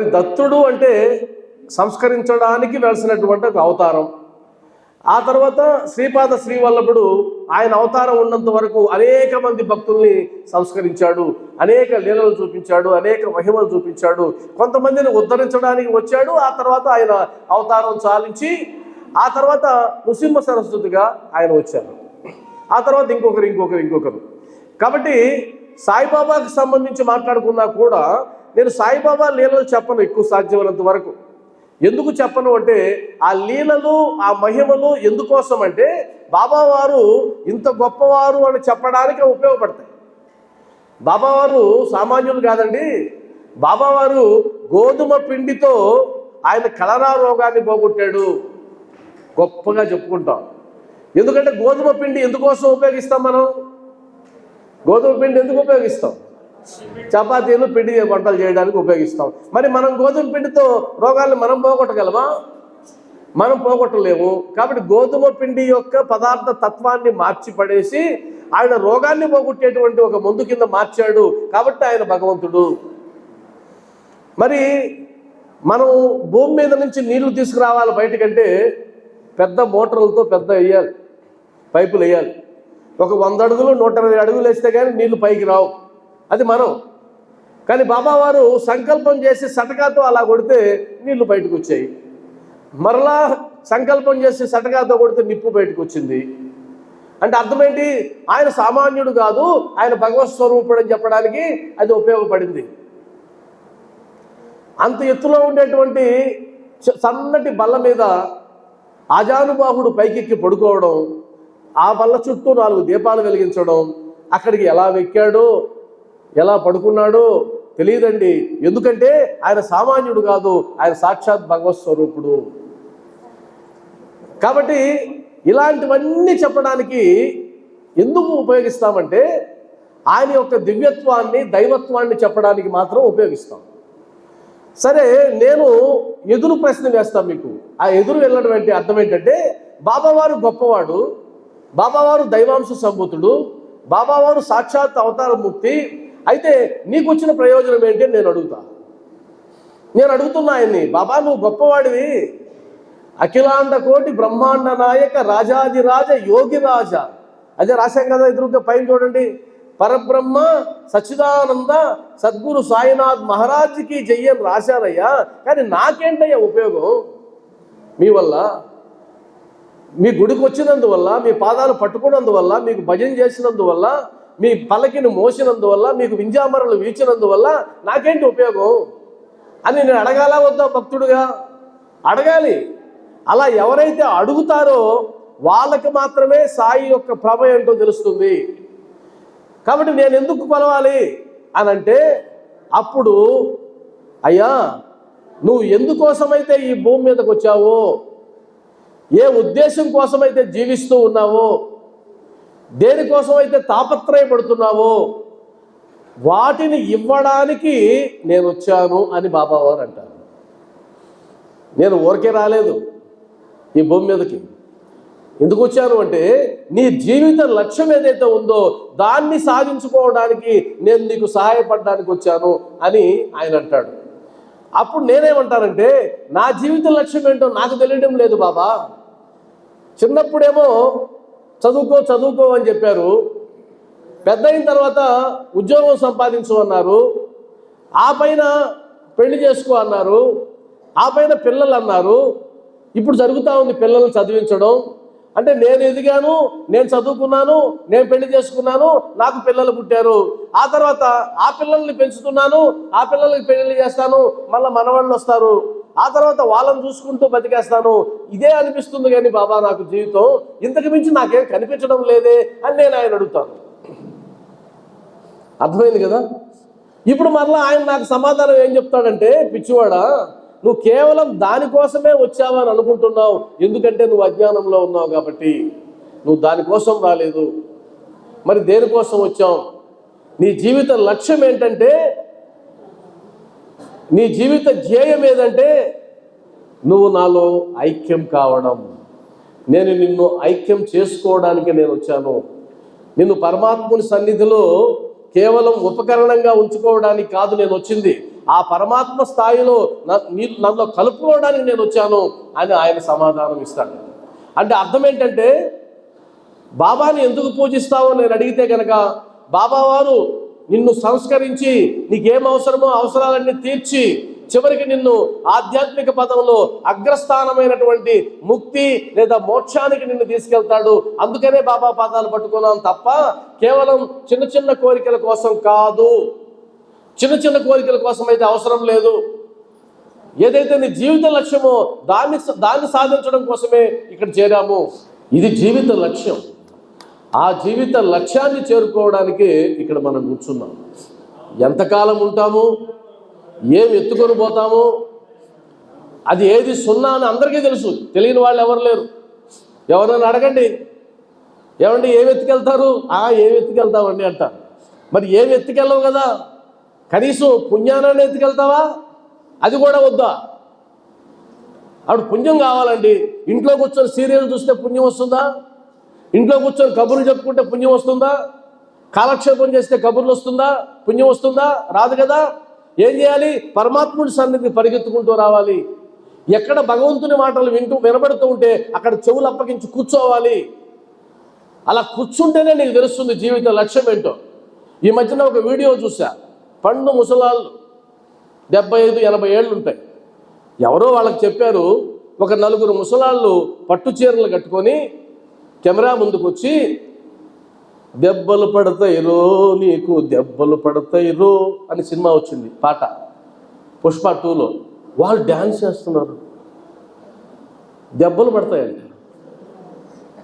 మరి దత్తుడు అంటే సంస్కరించడానికి వెలసినటువంటి ఒక అవతారం. ఆ తర్వాత శ్రీపాద శ్రీవల్లభుడు ఆయన అవతారం ఉన్నంత వరకు అనేక మంది భక్తుల్ని సంస్కరించాడు అనేక లీలలు చూపించాడు అనేక మహిమలు చూపించాడు కొంతమందిని ఉద్ధరించడానికి వచ్చాడు ఆ తర్వాత ఆయన అవతారం చాలించి ఆ తర్వాత నృసింహ సరస్వతిగా ఆయన వచ్చారు. ఆ తర్వాత ఇంకొకరు ఇంకొకరు ఇంకొకరు. కాబట్టి సాయిబాబాకి సంబంధించి మాట్లాడుకున్నా కూడా నేను సాయిబాబా లీలలు చెప్పను ఎక్కువ సాధ్యమైనంత వరకు. ఎందుకు చెప్పను అంటే ఆ లీలలు ఆ మహిమలు ఎందుకోసం అంటే బాబావారు ఇంత గొప్పవారు అని చెప్పడానికి ఉపయోగపడతాయి. బాబావారు సామాన్యులు కాదండి. బాబావారు గోధుమ పిండితో ఆయన కలరా రోగాన్ని పోగొట్టాడు. గొప్పగా చెప్పుకుంటాం. ఎందుకంటే గోధుమ పిండి ఎందుకోసం ఉపయోగిస్తాం మనం? గోధుమ పిండి ఎందుకు ఉపయోగిస్తాం? చపాతీలు పిండి వంటలు చేయడానికి ఉపయోగిస్తాం. మరి మనం గోధుమ పిండితో రోగాలను మనం పోగొట్టగలమా? మనం పోగొట్టలేము. కాబట్టి గోధుమ పిండి యొక్క పదార్థ తత్వాన్ని మార్చి పడేసి ఆయన రోగాన్ని పోగొట్టేటువంటి ఒక మందు కింద మార్చాడు కాబట్టి ఆయన భగవంతుడు. మరి మనం భూమి మీద నుంచి నీళ్ళు తీసుకురావాలి బయటకంటే పెద్ద మోటార్లతో పెద్ద వేయాలి. పైపులు వేయాలి. ఒక వంద అడుగులు నూట ఇరవై అడుగులు వేస్తే కానీ నీళ్ళు పైకి రావు. అది మనం. కానీ బాబావారు సంకల్పం చేసి సటకాతో అలా కొడితే నీళ్ళు బయటకు వచ్చాయి మరలా సంకల్పం చేసి సటకాతో కొడితే నిప్పు బయటకు వచ్చింది అంటే అర్థమేంటి? ఆయన సామాన్యుడు కాదు ఆయన భగవత్ స్వరూపుడు అని చెప్పడానికి అది ఉపయోగపడింది. అంత ఎత్తులో ఉండేటువంటి సన్నటి బల్ల మీద అజానుబాహుడు పైకెక్కి పడుకోవడం ఆ బల్ల చుట్టూ నాలుగు దీపాలు వెలిగించడం అక్కడికి ఎలా వెక్కాడో ఎలా పడుకున్నాడో తెలియదండి. ఎందుకంటే ఆయన సామాన్యుడు కాదు ఆయన సాక్షాత్ భగవత్ స్వరూపుడు. కాబట్టి ఇలాంటివన్నీ చెప్పడానికి ఎందుకు ఉపయోగిస్తామంటే ఆయన యొక్క దివ్యత్వాన్ని దైవత్వాన్ని చెప్పడానికి మాత్రం ఉపయోగిస్తాం. సరే నేను ఎదురు ప్రశ్న వేస్తాను మీకు. ఆ ఎదురు వెళ్ళడం అంటే అర్థం ఏంటంటే బాబావారు గొప్పవాడు బాబావారు దైవాంశ సంభూతుడు బాబావారు సాక్షాత్ అవతారమూర్తి అయితే నీకు వచ్చిన ప్రయోజనం ఏంటి అని నేను అడుగుతా. నేను అడుగుతున్నా ఆయన్ని బాబా నువ్వు గొప్పవాడివి. అఖిలాండ కోటి బ్రహ్మాండ నాయక రాజాదిరాజ యోగిరాజ అదే రాశాం కదా ఎదురుగా పైన చూడండి. పరబ్రహ్మ సచ్చిదానంద సద్గురు సాయినాథ్ మహారాజ్కి జయ్యం రాశారయ్యా. కానీ నాకేంటయ్యా ఉపయోగం? మీ వల్ల మీ గుడికి వచ్చినందువల్ల మీ పాదాలు పట్టుకున్నందువల్ల మీకు భజన చేసినందువల్ల మీ పల్లకిని మోసినందువల్ల మీకు వింజామరలు వీచినందువల్ల నాకేంటి ఉపయోగం? అని నేను అడగాల వద్దా భక్తుడుగా? అడగాలి. అలా ఎవరైతే అడుగుతారో వాళ్ళకి మాత్రమే సాయి యొక్క ప్రభ ఏంటో తెలుస్తుంది. కాబట్టి నేను ఎందుకు కొలవాలి? అని అంటే అప్పుడు అయ్యా నువ్వు ఎందుకోసమైతే ఈ భూమి మీదకి వచ్చావో ఏ ఉద్దేశం కోసమైతే జీవిస్తూ ఉన్నావో దేనికోసం అయితే తాపత్రయపడుతున్నావో వాటిని ఇవ్వడానికి నేను వచ్చాను అని బాబావారు అంటారు. నేను ఊరికే రాలేదు ఈ భూమి మీదకి. ఎందుకు వచ్చాను అంటే నీ జీవిత లక్ష్యం ఏదైతే ఉందో దాన్ని సాధించుకోవడానికి నేను నీకు సహాయపడడానికి వచ్చాను అని ఆయన అంటాడు. అప్పుడు నేనేమంటానంటే నా జీవిత లక్ష్యం ఏంటో నాకు తెలియడం లేదు బాబా. చిన్నప్పుడేమో చదువుకో చదువుకో అని చెప్పారు. పెద్ద అయిన తర్వాత ఉద్యోగం సంపాదించు అన్నారు. ఆ పైన పెళ్ళి చేసుకో అన్నారు. ఆ పైన పిల్లలు అన్నారు. ఇప్పుడు జరుగుతూ ఉంది పిల్లల్ని చదివించడం. అంటే నేను ఎదిగాను నేను చదువుకున్నాను నేను పెళ్ళి చేసుకున్నాను నాకు పిల్లలు పుట్టారు. ఆ తర్వాత ఆ పిల్లల్ని పెంచుతున్నాను ఆ పిల్లలకి పెళ్ళి చేస్తాను మళ్ళీ మనవాళ్ళు వస్తారు. ఆ తర్వాత వాళ్ళని చూసుకుంటూ బతికేస్తాను. ఇదే అనిపిస్తుంది కానీ బాబా నాకు జీవితం ఇంతకు మించి నాకేం కనిపించడం లేదే అని నేను ఆయన అడుగుతాను. అర్థమైంది కదా? ఇప్పుడు మరలా ఆయన నాకు సమాధానం ఏం చెప్తాడంటే పిచ్చివాడా నువ్వు కేవలం దానికోసమే వచ్చావని అనుకుంటున్నావు. ఎందుకంటే నువ్వు అజ్ఞానంలో ఉన్నావు కాబట్టి. నువ్వు దానికోసం రాలేదు. మరి దేనికోసం వచ్చావు? నీ జీవిత లక్ష్యం ఏంటంటే నీ జీవిత ధ్యేయం ఏదంటే నువ్వు నాలో ఐక్యం కావడం. నేను నిన్ను ఐక్యం చేసుకోవడానికి నేను వచ్చాను. నిన్ను పరమాత్ముని సన్నిధిలో కేవలం ఉపకరణంగా ఉంచుకోవడానికి కాదు నేను వచ్చింది. ఆ పరమాత్మ స్థాయిలో న- నన్ను కలుపుకోవడానికి నేను వచ్చాను అని ఆయన సమాధానం ఇస్తాడు. అంటే అర్థం ఏంటంటే బాబాని ఎందుకు పూజిస్తావో నేను అడిగితే కనుక బాబా వారు నిన్ను సంస్కరించి నీకేం అవసరమో అవసరాలన్నీ తీర్చి చివరికి నిన్ను ఆధ్యాత్మిక పదంలో అగ్రస్థానమైనటువంటి ముక్తి లేదా మోక్షానికి నిన్ను తీసుకెళ్తాడు. అందుకనే బాబా పాదాలు పట్టుకున్నాం తప్ప కేవలం చిన్న చిన్న కోరికల కోసం కాదు. చిన్న చిన్న కోరికల కోసం అయితే అవసరం లేదు. ఏదైతే నీ జీవిత లక్ష్యమో దాన్ని దాన్ని సాధించడం కోసమే ఇక్కడ చేరాము. ఇది జీవిత లక్ష్యం. ఆ జీవిత లక్ష్యాన్ని చేరుకోవడానికి ఇక్కడ మనం కూర్చున్నాం. ఎంతకాలం ఉంటాము? ఏం ఎత్తుకొని పోతాము? అది ఏది సున్నా అని అందరికీ తెలుసు. తెలియని వాళ్ళు ఎవరు లేరు. ఎవరైనా అడగండి. ఏమండి ఏం ఎత్తుకెళ్తారు? ఆ ఏమి ఎత్తుకెళ్తామండి అంటారు మరి ఏమి ఎత్తుకెళ్ళవు కదా? కనీసం పుణ్యానాన్ని ఎత్తుకెళ్తావా? అది కూడా వద్దా? ఆవిడ పుణ్యం కావాలండి. ఇంట్లో కూర్చొని సీరియల్ చూస్తే పుణ్యం వస్తుందా? ఇంట్లో కూర్చొని కబుర్లు చెప్పుకుంటే పుణ్యం వస్తుందా? కాలక్షేపం చేస్తే కబుర్లు వస్తుందా? పుణ్యం వస్తుందా? రాదు కదా. ఏం చేయాలి? పరమాత్ముడి సన్నిధి పరిగెత్తుకుంటూ రావాలి. ఎక్కడ భగవంతుని మాటలు వింటూ వినబడుతూ ఉంటే అక్కడ చెవులు అప్పగించి కూర్చోవాలి. అలా కూర్చుంటేనే నీకు తెలుస్తుంది జీవిత లక్ష్యం ఏంటో. ఈ మధ్యన ఒక వీడియో చూసా పండు ముసలాళ్ళు డెబ్బై ఐదు ఎనభై ఏళ్ళు ఉంటాయి. ఎవరో వాళ్ళకి చెప్పారు ఒక నలుగురు ముసలాళ్ళు పట్టు చీరలు కట్టుకొని కెమెరా ముందుకు వచ్చి దెబ్బలు పడతాయిరో నీకు దెబ్బలు పడతాయి రో అని సినిమా వచ్చింది పాట. పుష్ప టూలో. వాళ్ళు డ్యాన్స్ చేస్తున్నారు. దెబ్బలు పడతాయండి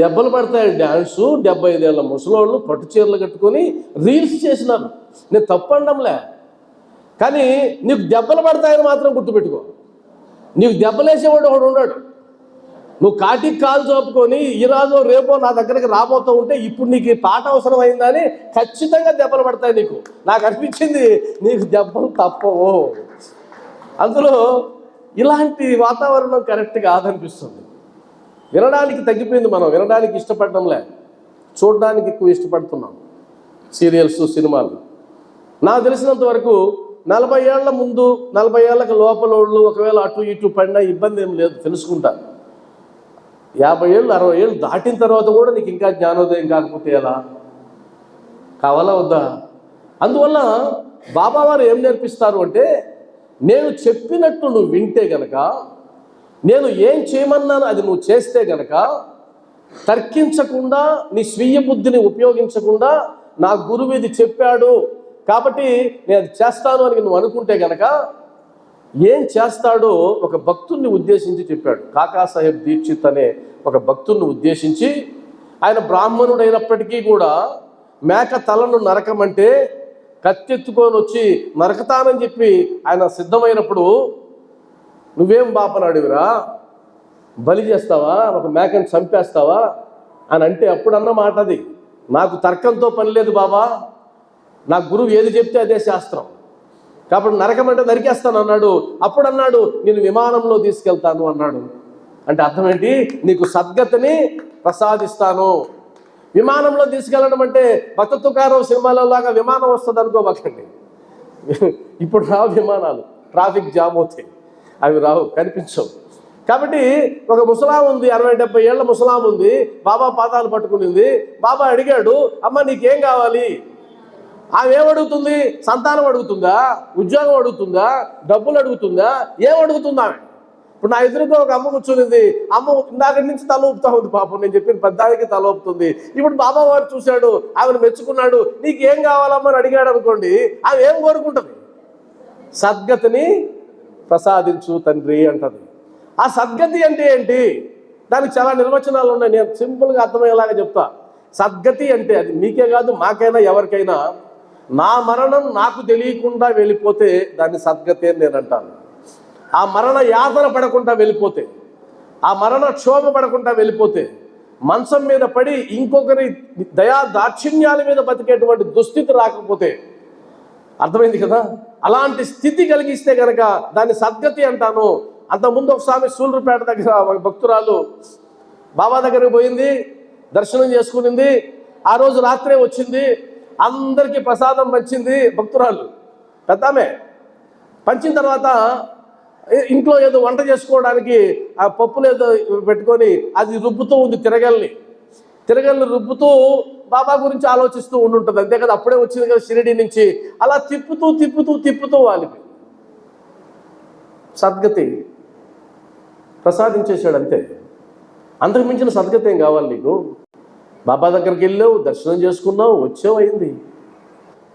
దెబ్బలు పడతాయి డ్యాన్సు. డెబ్బై ఐదేళ్ళ ముసలోళ్ళు పట్టు చీరలు కట్టుకొని రీల్స్ చేసినారు. నేను తప్పు అండంలే కానీ నీకు దెబ్బలు పడతాయని మాత్రం గుర్తుపెట్టుకో. నీకు దెబ్బలేసేవాడు ఒకడు ఉన్నాడు నువ్వు కాటికి కాలు చూపుకొని ఈ రేపో నా దగ్గరికి రాబోతూ ఉంటే ఇప్పుడు నీకు పాట అవసరం అయిందని ఖచ్చితంగా దెబ్బలు పడతాయి నీకు. నాకు అనిపించింది నీకు దెబ్బలు తప్పవు. అందులో ఇలాంటి వాతావరణం కరెక్ట్ కాదనిపిస్తుంది. వినడానికి తగ్గిపోయింది మనం వినడానికి ఇష్టపడడంలే. చూడడానికి ఎక్కువ ఇష్టపడుతున్నాం సీరియల్స్ సినిమాలు. నాకు తెలిసినంత వరకు నలభై ఏళ్ళ ముందు నలభై ఏళ్ళకి లోపల వాళ్ళు ఒకవేళ అటు ఇటు పడినా ఇబ్బంది ఏం లేదు తెలుసుకుంటారు యాభై ఏళ్ళు అరవై ఏళ్ళు దాటిన తర్వాత కూడా నీకు ఇంకా జ్ఞానోదయం కాకపోతే ఎలా? కావాలా వద్దా? అందువల్ల బాబా వారు ఏం నేర్పిస్తారు అంటే నేను చెప్పినట్టు నువ్వు వింటే గనక నేను ఏం చేయమన్నాను అది నువ్వు చేస్తే గనక తర్కించకుండా నీ స్వీయ బుద్ధిని ఉపయోగించకుండా నా గురువు ఇది చెప్పాడు కాబట్టి నేను అది చేస్తాను అని నువ్వు అనుకుంటే గనక ఏం చేస్తాడో ఒక భక్తుణ్ణి ఉద్దేశించి చెప్పాడు. కాకా సాహెబ్ దీక్షిత్ అనే ఒక భక్తుణ్ణి ఉద్దేశించి ఆయన బ్రాహ్మణుడైనప్పటికీ కూడా మేక తలను నరకమంటే కత్తెత్తుకొని వచ్చి నరకతానని చెప్పి ఆయన సిద్ధమైనప్పుడు నువ్వేం బాపనాడివిరా బలి చేస్తావా? ఒక మేకని చంపేస్తావా? అని అంటే అప్పుడన్న మాట అది నాకు తర్కంతో పని లేదు బాబా. నా గురువు ఏది చెప్తే అదే శాస్త్రం. కాబట్టి నరకమంటే నరికేస్తాను అన్నాడు. అప్పుడు అన్నాడు నేను విమానంలో తీసుకెళ్తాను అన్నాడు. అంటే అర్థం ఏంటి? నీకు సద్గతిని ప్రసాదిస్తాను. విమానంలో తీసుకెళ్ళడం అంటే భక్త తుకారం సినిమాలో లాగా విమానం వస్తుంది అనుకోబాకండి ఇప్పుడు రావు విమానాలు ట్రాఫిక్ జామ్ అవుతాయి. అవి రావు కనిపించవు. కాబట్టి ఒక ముసలాం ఉంది అరవై డెబ్బై ఏళ్ళ ముసలాం ఉంది బాబా పాదాలు పట్టుకునింది. బాబా అడిగాడు అమ్మ నీకేం కావాలి? ఆమె ఏమడుగుతుంది అడుగుతుంది? సంతానం అడుగుతుందా? ఉద్యోగం అడుగుతుందా? డబ్బులు అడుగుతుందా? ఏం ఆమె? ఇప్పుడు నా ఎదురుగా ఒక అమ్మ కూర్చునింది. అమ్మ ఇందాక నుంచి తల ఊపుతా ఉంది పాపం. నేను చెప్పిన పెద్దానికి తల ఊపుతుంది. ఇప్పుడు బాబా వారు చూశాడు ఆమెను మెచ్చుకున్నాడు. నీకు ఏం కావాలమ్మని అడిగాడు అనుకోండి ఆమె ఏం కోరుకుంటుంది? సద్గతిని ప్రసాదించు తండ్రి అంటది. ఆ సద్గతి అంటే ఏంటి? దానికి చాలా నిర్వచనాలు ఉన్నాయి. నేను సింపుల్గా అర్థమయ్యేలాగా చెప్తా. సద్గతి అంటే అది మీకే కాదు మాకైనా ఎవరికైనా నా మరణం నాకు తెలియకుండా వెళ్ళిపోతే దాన్ని సద్గతి అని నేను అంటాను. ఆ మరణ యాతన పడకుండా వెళ్ళిపోతే ఆ మరణ క్షోభ పడకుండా వెళ్ళిపోతే మంచం మీద పడి ఇంకొకరి దయా దాక్షిణ్యాల మీద బతికేటువంటి దుస్థితి రాకపోతే అర్థమైంది కదా? అలాంటి స్థితి కలిగిస్తే కనుక దాన్ని సద్గతి అంటాను. అంతకుముందు ఒక స్వామి సూళ్ళూరుపేట దగ్గర ఒక భక్తురాలు బాబా దగ్గరికి పోయింది దర్శనం చేసుకునింది. ఆ రోజు రాత్రే వచ్చింది. అందరికీ ప్రసాదం వచ్చింది భక్తురాలు పెద్దామే. పంచిన తర్వాత ఇంట్లో ఏదో వంట చేసుకోవడానికి ఆ పప్పులు ఏదో పెట్టుకొని అది రుబ్బుతూ ఉంది తిరగల్ని. తిరగల్ని రుబ్బుతూ బాబా గురించి ఆలోచిస్తూ ఉండుంటుంది. అంతే కదా అప్పుడే వచ్చింది కదా షిరిడి నుంచి. అలా తిప్పుతూ తిప్పుతూ తిప్పుతూ వాళ్ళకి సద్గతి ప్రసాదించేశాడు అంతే. అంతకు మించిన సద్గతి ఏం కావాలి నీకు? బాబా దగ్గరికి వెళ్ళావు దర్శనం చేసుకున్నావు వచ్చావు అయింది.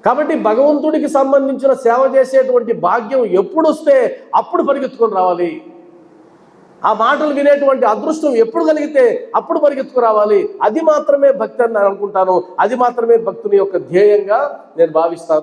కాబట్టి భగవంతుడికి సంబంధించిన సేవ చేసేటువంటి భాగ్యం ఎప్పుడు వస్తే అప్పుడు పరిగెత్తుకొని రావాలి. ఆ మాటలు వినేటువంటి అదృష్టం ఎప్పుడు కలిగితే అప్పుడు పరిగెత్తుకు రావాలి. అది మాత్రమే భక్తి అని నేను అనుకుంటాను అది మాత్రమే భక్తుని యొక్క ధ్యేయంగా నేను భావిస్తాను.